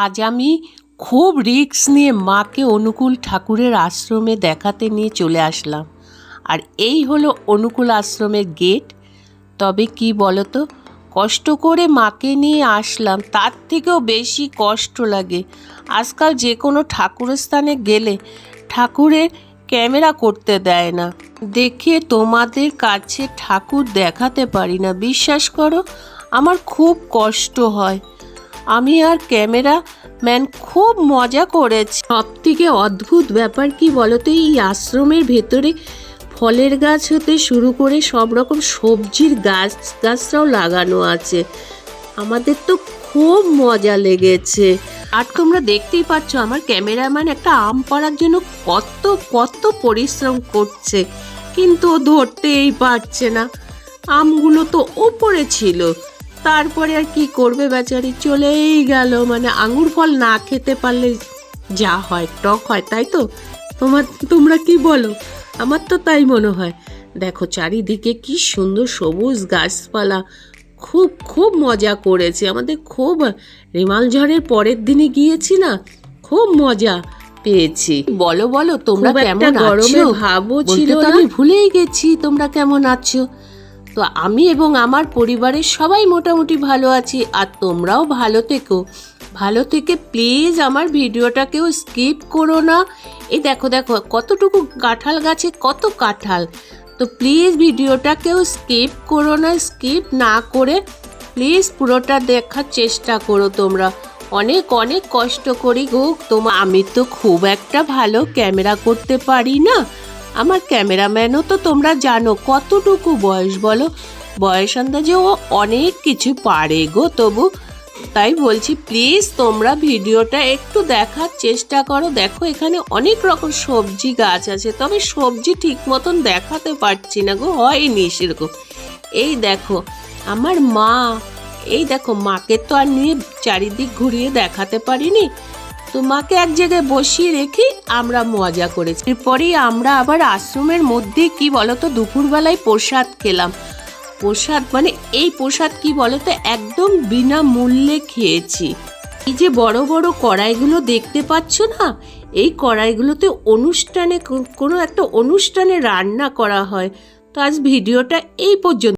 আজ আমি খুব রিস্ক নিয়ে মাকে অনুকূল ঠাকুরের আশ্রমে দেখাতে নিয়ে চলে আসলাম। আর এই হলো অনুকূল আশ্রমের গেট। তবে কি বলতো, কষ্ট করে মাকে নিয়ে আসলাম, তার থেকেও বেশি কষ্ট লাগে। আজকাল যে কোনো ঠাকুরের স্থানে গেলে ঠাকুরের ক্যামেরা করতে দেয় না। দেখে তোমাদের কাছে ঠাকুর দেখাতে পারি না। বিশ্বাস করো, আমার খুব কষ্ট হয়। আমি আর ক্যামেরা ম্যান খুব মজা করেছি। সব থেকে অদ্ভুত ব্যাপার কি বলতো, এই আশ্রমের ভেতরে ফলের গাছ হতে শুরু করে সব রকম সবজির গাছ গাছটাও লাগানো আছে। আমাদের তো খুব মজা লেগেছে। আর তোমরা দেখতেই পাচ্ছ, আমার ক্যামেরাম্যান একটা আম পাড়ার জন্য কত কত পরিশ্রম করছে। কিন্তু ধরতেই পারছে না। আমগুলো তো ওপরে ছিল। তারপরে আর কি করবে বেচারি? চলেই গেল। মানে আঙুর ফল না খেতে পারলে যা হয় টক হয় তাই তো? তোমার তোমরা কি বলো? আমার তো তাই মনে হয়। দেখো চারিদিকে কি সুন্দর সবুজ গাছপালা। খুব খুব মজা করেছে। আমাদের খুব রেমাল ঝড়ের পরের দিনে গিয়েছি না? খুব মজা পেয়েছি। বলো বলো তোমরা কেমন গরমের আছো ভাবও ছিল আমি ভুলেই গেছি তোমরা কেমন আছো? তো আমি এবং আমার পরিবারের সবাই মোটামুটি ভালো আছি, আর তোমরাও ভালো থেকো। ভালো থেকে প্লিজ আমার ভিডিওটাকেও স্কিপ করো না। এই দেখো দেখো, কতটুকু কাঁঠাল গাছে কত কাঁঠাল। তো প্লিজ ভিডিওটাকেও স্কিপ করো না স্কিপ না করে প্লিজ পুরোটা দেখার চেষ্টা করো তোমরা। অনেক অনেক কষ্ট করি গো। তোমা, আমি তো খুব একটা ভালো ক্যামেরা করতে পারি না। আমার ক্যামেরাম্যানও তো তোমরা জানো কতটুকু বয়স বলো? বয়স আন্দাজে ও অনেক কিছু পারে গো তবু। তাই বলছি প্লিজ তোমরা ভিডিওটা একটু দেখার চেষ্টা করো। দেখো এখানে অনেক রকম সবজি গাছ আছে, তবে সবজি ঠিক মতন দেখাতে পারছি না গো, হয়নি সেরকম। এই দেখো, আমার মা, এই দেখো মাকে তো আর নিয়ে চারিদিক ঘুরিয়ে দেখাতে পারিনি। তো মাকে এক জায়গায় বসিয়ে রেখে আমরা মজা করেছি। এরপরেই আমরা আবার আশ্রমের মধ্যে কি বলতো, দুপুরবেলায় প্রসাদ খেলাম। প্রসাদ মানে এই প্রসাদ কি বলতো, একদম বিনামূল্যে খেয়েছি। এই যে বড় বড় কড়াইগুলো দেখতে পাচ্ছ না, এই কড়াইগুলোতে অনুষ্ঠানে কোনো একটা অনুষ্ঠানে রান্না করা হয়। তো আজ ভিডিওটা এই পর্যন্ত।